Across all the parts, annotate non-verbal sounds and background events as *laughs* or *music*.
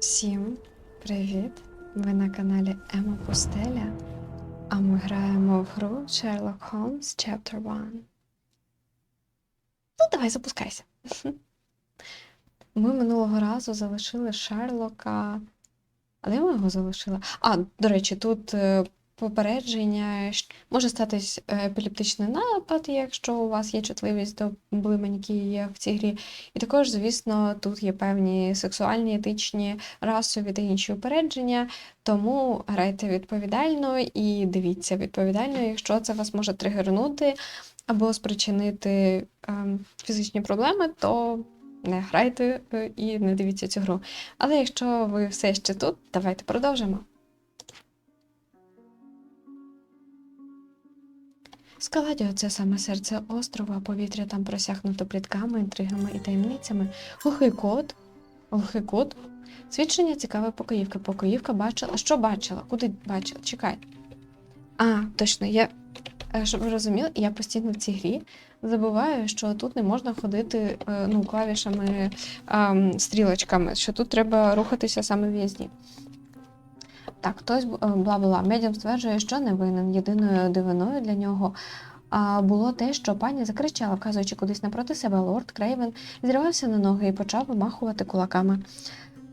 Всім привіт! Ви на каналі Ема Пустеля, а ми граємо в гру Sherlock Holmes Chapter 1. Ну, давай запускайся. Ми минулого разу залишили Шерлока. А де ми його залишили? А, до речі, тут е, попередження. Може статись е, епілептичний напад, якщо у вас є чутливість до блимань, які є в цій грі. І також, звісно, тут є певні сексуальні, етичні, расові та інші упередження. Тому грайте відповідально і дивіться відповідально, якщо це вас може тригернути або спричинити ем, фізичні проблеми, то не грайте е, і не дивіться цю гру. Але якщо ви все ще тут, давайте продовжимо. Скаладіо це саме серце острова, повітря там просякнуто плітками, інтригами і таємницями. Глухий кот. Глухий кот. Свідчення цікаве покоївка. Покоївка бачила. Що бачила? Куди бачила? Чекай. А, точно, я. е, Щоб ви розуміли, я постійно в цій грі забуваю, що тут не можна ходити е, ну, клавішами стрілочками, що тут треба рухатися саме в'їзді. Так, хтось е, бла-бла. Медіум стверджує, що не винен. Єдиною дивиною для нього було те, що пані закричала, вказуючи кудись напроти себе, лорд Крейвен зірвався на ноги і почав вимахувати кулаками.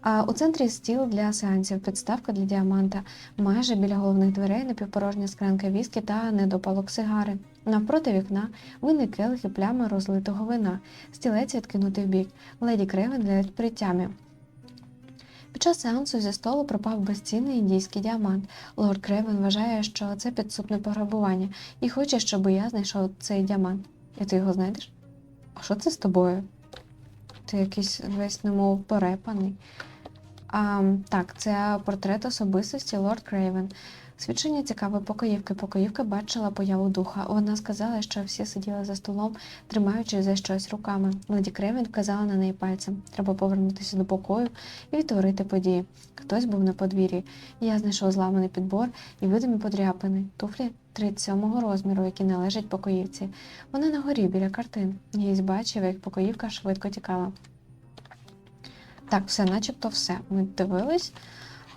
А у центрі стіл для сеансів, підставка для діаманта, майже біля головних дверей напівпорожня склянка віскі та недопалок сигари. Навпроти вікна винний келих і плями розлитого вина, стілець відкинутий вбік, леді Крейвен для притямів. Під час сеансу зі столу пропав безцінний індійський діамант. Лорд Крейвен вважає, що це підсупне пограбування, і хоче, щоб я знайшов цей діамант. І ти його знайдеш? А що це з тобою? Ти якийсь весь немов порепаний. А, так, це портрет особистості Лорд Крейвен. Свідчення цікаве покоївки. Покоївка бачила появу духа. Вона сказала, що всі сиділи за столом, тримаючи за щось руками. Леді Крейвен вказала на неї пальцем. Треба повернутися до покою і відтворити події. Хтось був на подвір'ї. Я знайшов зламаний підбор і видимі подряпини. Туфлі 37-го розміру, які належать покоївці. Вона на горі біля картин. Гість бачив, як покоївка швидко тікала. Так, все, начебто все. Ми дивились.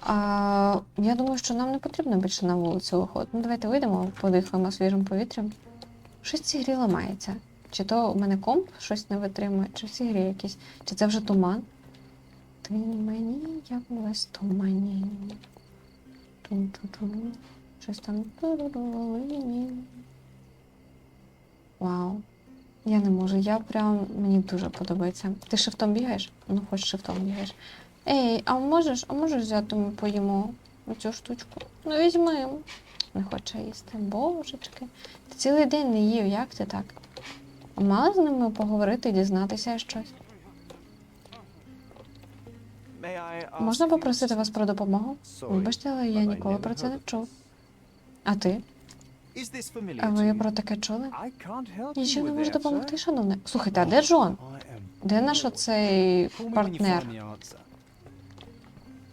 А, я думаю, що нам не потрібно більше на вулицю виходити. Ну, давайте вийдемо, подихаємо свіжим повітрям. Щось в цій грі ламається. Чи то у мене комп щось не витримує, чи в цій грі якийсь, чи це вже туман. Ти мені явилась тумані. Тун-ту-ту. Щось там. Вау. Я не можу, я прям мені дуже подобається. Ти шифтом бігаєш? Ну, хоч шифтом бігаєш. Ей, а можеш, а можеш взяти ми поїмо цю штучку? Ну, візьми. Не хоче їсти. Божечки. Ти цілий день не їв, як ти так? А мала з ними поговорити і дізнатися щось? Можна попросити вас про допомогу? Вибачте, але я ніколи про це не чув. А ти? А ви про таке чули? Ще не можу допомогти, шановне. Слухайте, а де Джон? Де наш оцей партнер?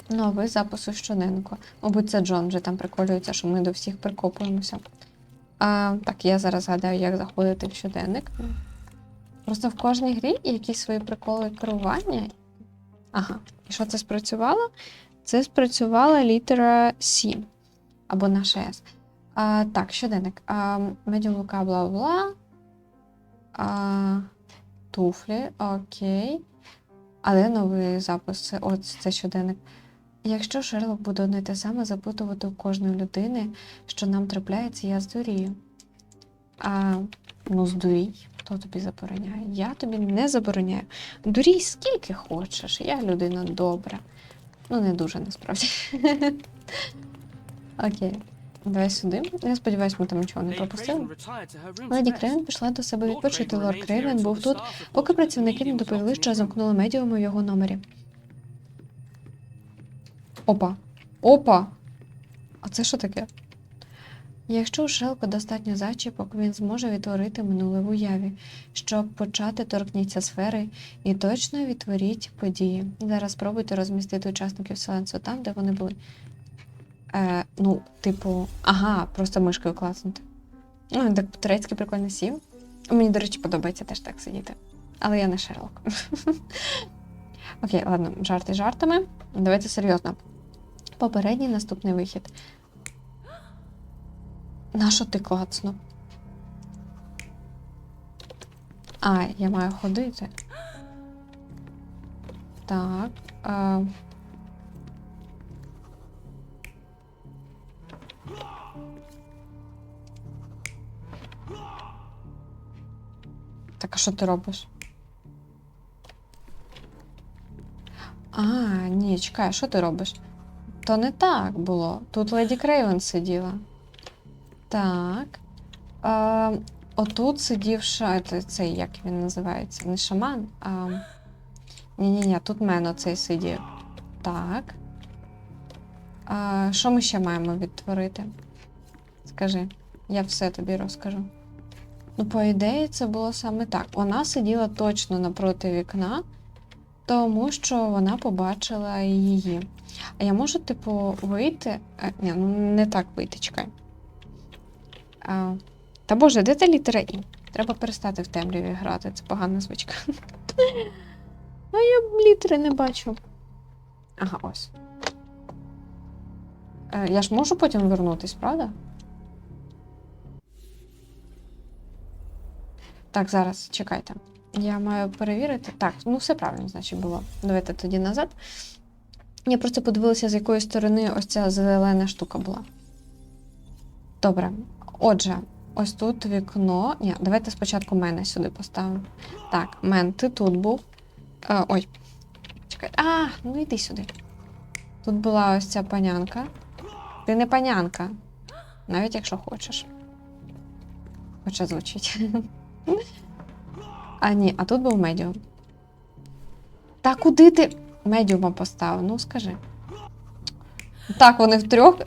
Новий запис у щоденнику. Мабуть, це Джон вже там приколюється, що ми до всіх прикопуємося. А, так, я зараз згадаю, як заходити в щоденник. Просто в кожній грі є якісь свої приколи керування. Ага. І що це спрацювало? Це спрацювала літера С або наша С. А, так, щоденник. А, медіум лука, бла бла. А, туфлі, окей. Але новий запис це от це щоденник. Якщо Шерлок буде одне те саме запитувати у кожної людини, що нам трапляється, я здурію. А, ну, здурій, хто тобі забороняє? Я тобі не забороняю. Дурій скільки хочеш, я людина добра. Ну, не дуже насправді. *laughs* Окей. Давай сюди. Я сподіваюся, ми там нічого не пропустили. Леді Крейвен пішла до себе відпочити. Лорд Крейвен був тут, поки працівники не доповіли, що замкнули медіуми в його номері. Опа. Опа. А це що таке? Якщо у Шелка достатньо зачіпок, він зможе відтворити минуле в уяві. Щоб почати, торкніться сфери і точно відтворіть події. Зараз спробуйте розмістити учасників Селенсу там, де вони були. Е, ну, типу, ага, просто мишкою класнути. Ну, так по-турецьки прикольно сів. Мені, до речі, подобається теж так сидіти. Але я не Шерлок. *laughs* Окей, ладно, жарти жартами. Давайте серйозно. Попередній наступний вихід. На що ти клацнув? А, я маю ходити. Так. А... Так, а що ти робиш? А, ні, чекай, що ти робиш? То не так було. Тут леді Крейвен сиділа. Так. А, отут сидів ша, це- цей, як він називається, не шаман, а. Ні-ні-ні, тут мен оцей сидів. Так. А, що ми ще маємо відтворити? Скажи, я все тобі розкажу. Ну, по ідеї, це було саме так. Вона сиділа точно напроти вікна, тому що вона побачила її. А я можу, типу, вийти. А, ні, ну не так вийти, чекай. А, та боже, де та літера І? Треба перестати в темряві грати, це погана звичка. А *laughs* я літери не бачу. Ага, ось. Е, я ж можу потім вернутись, правда? Так, зараз чекайте. Я маю перевірити. Так, ну все правильно, значить, було. Давайте тоді назад. Я просто подивилася, з якої сторони ось ця зелена штука була. Добре. Отже, ось тут вікно. Ні, давайте спочатку мене сюди поставимо. Так, мен, ти тут був. Е, ой. Чекай. А, ну йди сюди. Тут була ось ця панянка. Ти не панянка. Навіть якщо хочеш. Хоча звучить. *laughs* А ні, а тут був медіум. Та куди ти медіума поставив? Ну скажи. Так, вони втрьох.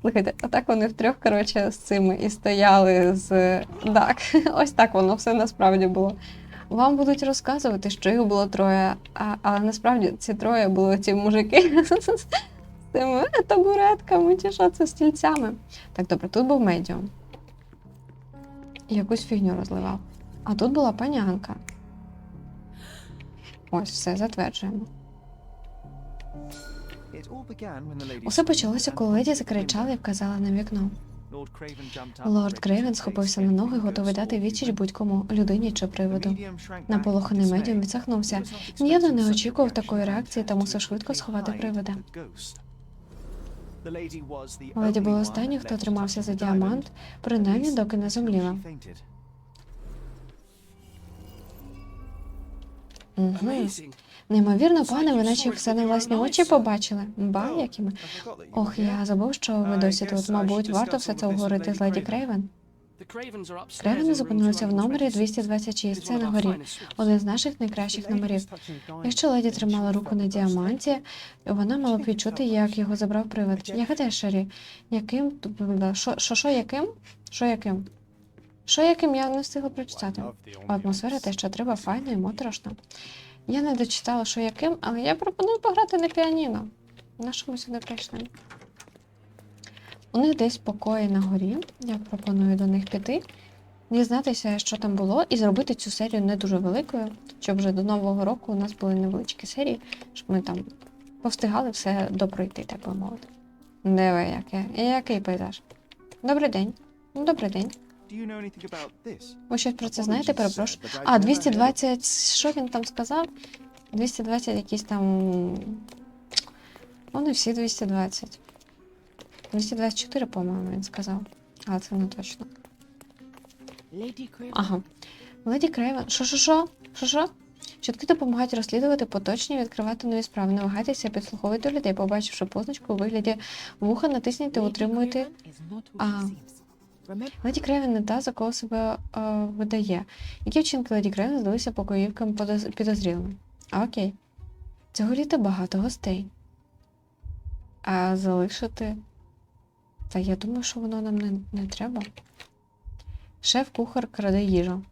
Слухайте, отак вони втрьох, коротше, з цими і стояли з. Так, *laughs* ось так воно все насправді було. Вам будуть розказувати, що їх було троє, а, але насправді ці троє були ці мужики з цими табуретками чи що це стільцями. Так, добре, тут був медіум. Якусь фігню розливав. А тут була панянка. Ось, все, затверджуємо. Усе почалося, коли леді закричала і вказала на вікно. Лорд Крейвен схопився на ноги, готовий дати відсіч будь-кому людині чи приводу. Наполоханий медіум відсахнувся. Явно не очікував такої реакції та мусив швидко сховати привида. Леді була останньою, хто тримався за діамант, принаймні доки не зумліла. Угу. Неймовірно, пане, ви наче все на власні очі побачили. Ба, якими. Ох, я забув, що ви досі тут. Мабуть, варто все це обговорити з леді Крейвен. Крейвени зупинилися в номері 226, це на горі. Один з наших найкращих номерів. Якщо леді тримала руку на діаманті, вона мала б відчути, як його забрав привид. Я гадаю, Шері, яким що, що, що яким? Що яким? Що яким я не встигла прочитати. Атмосфера те, що треба, файно і моторошно. Я не дочитала, що яким, але я пропоную пограти на піаніно. На що сюди прийшли? У них десь покої на горі. Я пропоную до них піти, дізнатися, що там було, і зробити цю серію не дуже великою, щоб вже до Нового року у нас були невеличкі серії, щоб ми там повстигали все допройти, так би мовити. Диви, яке. Який пейзаж? Добрий день. Добрий день. Ви щось про це знаєте, перепрошую. А, 220, що він там сказав? 220 якісь там. Вони всі 220. 224, по-моєму, він сказав. Але це не точно. Ага. Леді Крейвен. Що, що, що? Що, що? Чутки допомагають розслідувати поточні і відкривати нові справи. Не вагайтеся, підслуховуйте людей, побачивши позначку у вигляді вуха, натисніть та утримуйте. А. Леді Крейвен не та, за кого себе е, видає. Які вчинки Леді Крейвен здалися покоївкам підозрілими? А, окей. Цього літа багато гостей. А залишити. Та я думаю, що воно нам не, не треба. Шеф-кухар краде їжу.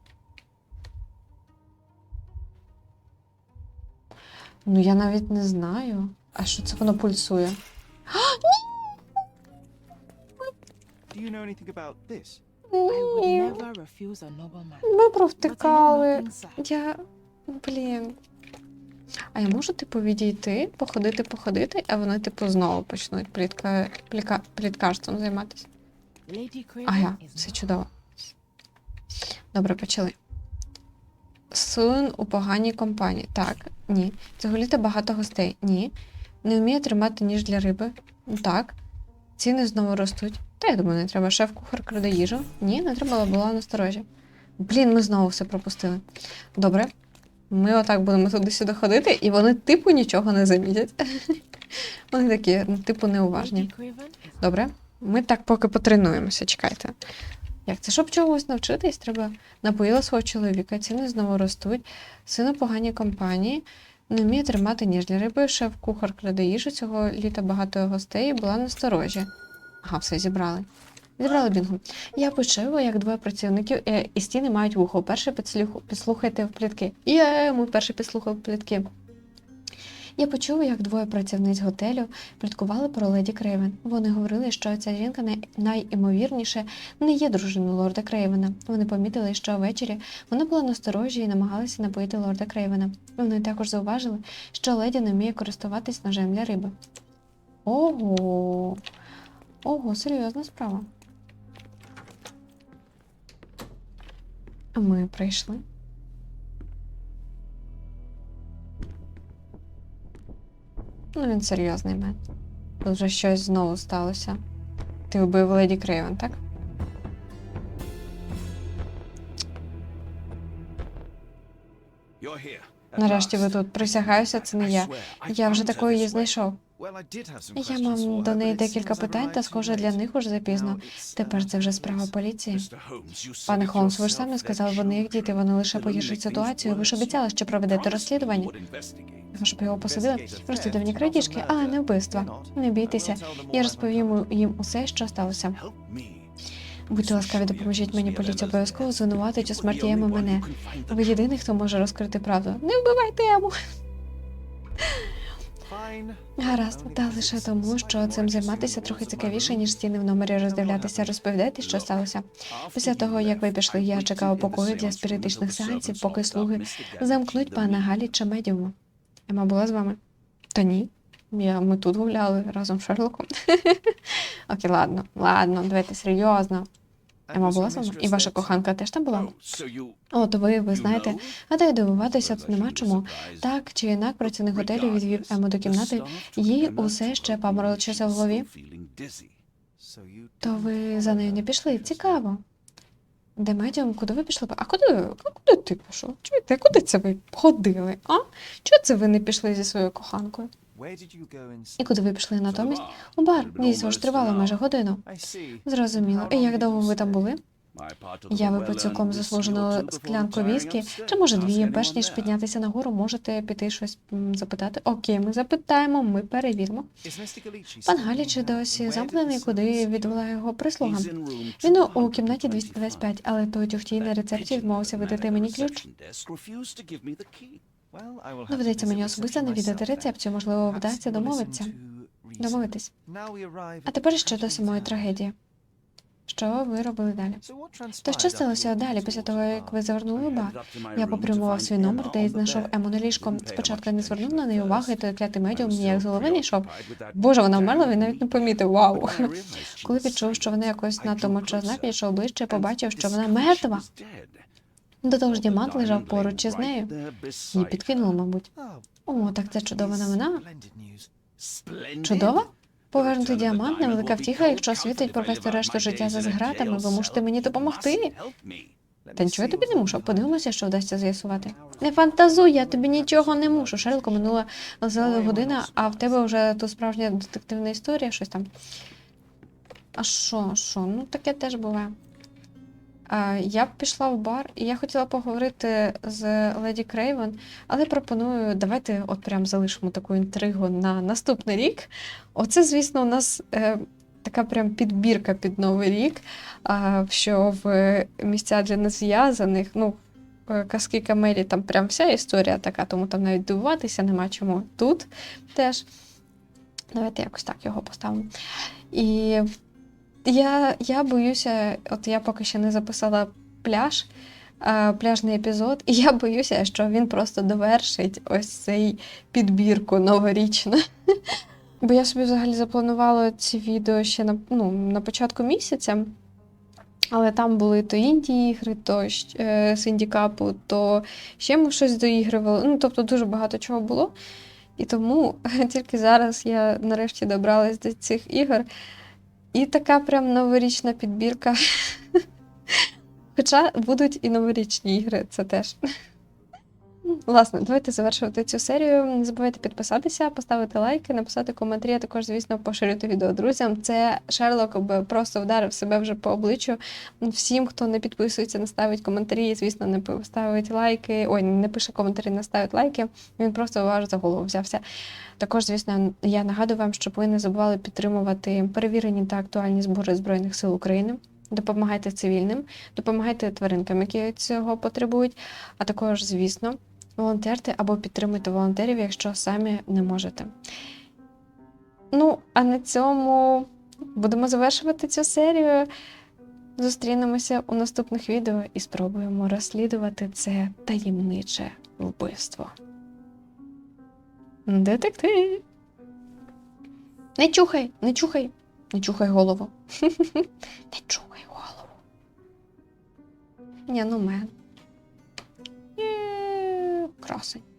Ну, я навіть не знаю. А що це воно пульсує? *gasps* Ні, ми провтикали. Я. Блін. А я можу, типу, відійти, походити, походити, а вони, типу, знову почнуть плітка, пліка, пліткарством займатися. Ага, все чудово. Добре, почали. Сун у поганій компанії. Так, ні. Цього літа багато гостей. Ні. Не вміє тримати ніж для риби. Так. Ціни знову ростуть. Та я думаю, не треба. Шеф-кухар краде їжу. Ні, не треба була насторожі. Блін, ми знову все пропустили. Добре. Ми отак будемо туди-сюди ходити, і вони, типу, нічого не замітять. *laughs* Вони такі, ну, типу, неуважні. Добре. Ми так поки потренуємося, чекайте. Як це? Щоб чогось навчитись, треба напоїла свого чоловіка, ціни знову ростуть, сину погані компанії, не вміє тримати ніж для риби, шеф-кухар краде їжу цього літа багато гостей і була насторожі. Ага, все зібрали. Зібрали бінго. Я почула, як двоє працівників е, і стіни мають вухо. Перше підслухайте в плітки. Є, ми перший підслухав плітки. Я почула, як двоє працівниць готелю пліткували про леді Крейвен. Вони говорили, що ця жінка найімовірніше не є дружиною лорда Крейвена. Вони помітили, що ввечері вона була насторожі і намагалася напоїти лорда Крейвена. Вони також зауважили, що леді не вміє користуватись ножем для риби. Ого. Ого, серйозна справа. А ми прийшли. Ну, він серйозний мед. Тут вже щось знову сталося. Ти вбив леді Крейвен, так? Нарешті ви тут. Присягаюся, це не я. Я вже такою її знайшов. Я мав до неї декілька питань, та схоже, для них уже запізно. Тепер це вже справа поліції. Пане Холмс, ви ж самі сказали, вони як діти, вони лише погіршать ситуацію. Ви ж обіцяли, що проведете розслідування. Щоб його посадили. Розслідування крадіжки, але не вбивства. Не бійтеся. Я розповім їм усе, що сталося. Будьте ласкаві, допоможіть мені поліція обов'язково звинуватить у смерті Еми мене. Ви єдиний, хто може розкрити правду. Не вбивайте Ему. Гаразд, та лише тому, що цим займатися трохи цікавіше, ніж стіни в номері роздивлятися. Розповідайте, що сталося. Після того, як ви пішли, я чекав у покої для спіритичних сеансів, поки слуги замкнуть пана Галі чи медіума. Ема була з вами? Та ні. Я, ми тут гуляли разом з Шерлоком. *laughs* Окей, ладно, ладно, давайте серйозно. Ема була з вами? І ваша коханка теж там була? От ви, ви знаєте, гадаю, дивуватися тут нема чому. Так чи інак, працівник готелю відвів Ему до кімнати, їй усе ще паморочиться в голові. То ви за нею не пішли? Цікаво. Де медіум, куди ви пішли? А куди, а куди ти пішов? Чуєте, куди це ви ходили? А? Чого це ви не пішли зі своєю коханкою? І куди ви пішли натомість? У бар. Дійсно ж тривало майже годину. Зрозуміло. І як довго ви там були? Я випив цілком заслужену склянку віскі, чи може дві, перш ніж піднятися нагору, можете піти щось запитати. Окей, ми запитаємо, ми перевіримо. Пан Галіч досі замкнений, куди відвела його прислуга. Він у кімнаті 225, але той тюхтій на рецепті відмовився видати мені ключ. Доведеться мені особисто навідати рецепцію, можливо, вдасться домовитися. Домовитись. А тепер щодо самої трагедії. Що ви робили далі? То що сталося далі, після того, як ви завернули в бар? Я попрямував свій номер, де й знайшов Ему на ліжком. Спочатку я не звернув на неї уваги, той клятий медіум ніяк з голови не йшов. Боже, вона вмерла, він навіть не помітив. Вау. Коли відчув, що вона якось надто мовчазна, підійшов ближче, побачив, що вона мертва. До того ж, діамант лежав поруч із нею. Її підкинуло, мабуть. О, так це чудова новина. Чудова? Повернути діамант невелика втіха, якщо світить провести решту життя за згратами, ви можете мені допомогти. Та нічого я тобі не мушу. Подивимося, що вдасться з'ясувати. Не фантазуй, я тобі нічого не мушу. Шерлоку минула зелена година, а в тебе вже тут справжня детективна історія, щось там. А що, що? Ну таке теж буває. А, я б пішла в бар, і я хотіла поговорити з леді Крейвен, але пропоную, давайте от прям залишимо таку інтригу на наступний рік. Оце, звісно, у нас е, така прям підбірка під Новий рік, а, що в місця для незв'язаних, ну, е, казки Камелі, там прям вся історія така, тому там навіть дивуватися нема чому. Тут теж. Давайте якось так його поставимо. І я, я боюся, от я поки ще не записала пляж. е, пляжний епізод, і я боюся, що він просто довершить ось цей підбірку новорічну. *laughs* Бо я собі взагалі запланувала ці відео ще на, ну, на початку місяця. Але там були то інді ігри, то е, з індікапу, то ще ми щось доігрували. Ну, тобто дуже багато чого було. І тому *laughs* тільки зараз я нарешті добралась до цих ігор. І така прям новорічна підбірка. *laughs* Хоча будуть і новорічні ігри, це теж. Власне, давайте завершувати цю серію. Не забувайте підписатися, поставити лайки, написати коментарі, а також, звісно, поширити відео друзям. Це Шерлок би просто вдарив себе вже по обличчю. Всім, хто не підписується, не ставить коментарі, звісно, не ставить лайки. Ой, не пише коментарі, не ставить лайки. Він просто ваш за голову взявся. Також, звісно, я нагадую вам, щоб ви не забували підтримувати перевірені та актуальні збори Збройних сил України. Допомагайте цивільним, допомагайте тваринкам, які цього потребують, а також, звісно, волонтерте або підтримуйте волонтерів, якщо самі не можете. Ну, а на цьому будемо завершувати цю серію. Зустрінемося у наступних відео і спробуємо розслідувати це таємниче вбивство. Детектив. Не чухай, не чухай, не чухай голову. *laughs* Не чухай голову. Ні, ну мен. Е, Красень.